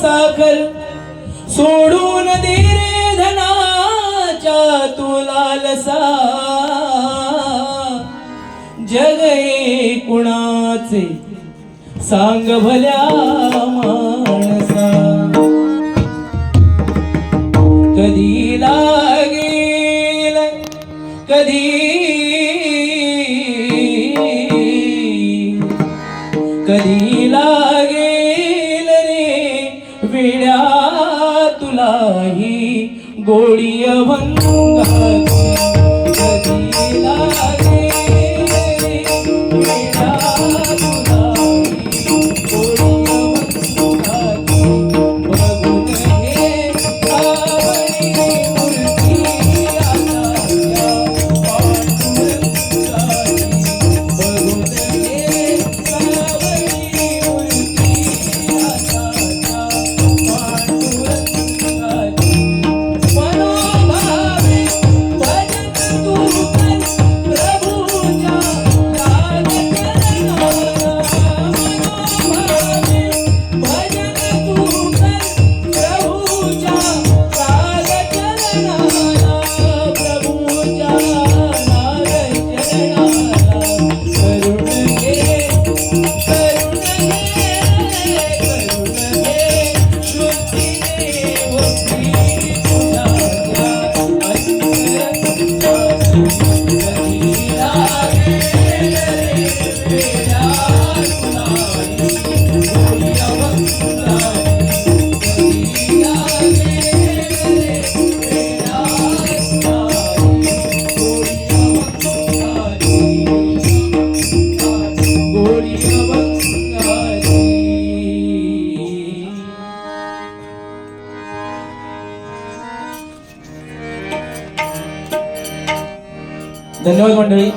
साखर सोडून दे रे धनाच्या तुला लसा जग कुणाचे सांग भल्या माणसा. कधी लागेल कधी कधी ला नाही गोडिय Gloria. ധന്യവാദ് മണ്ഡലി.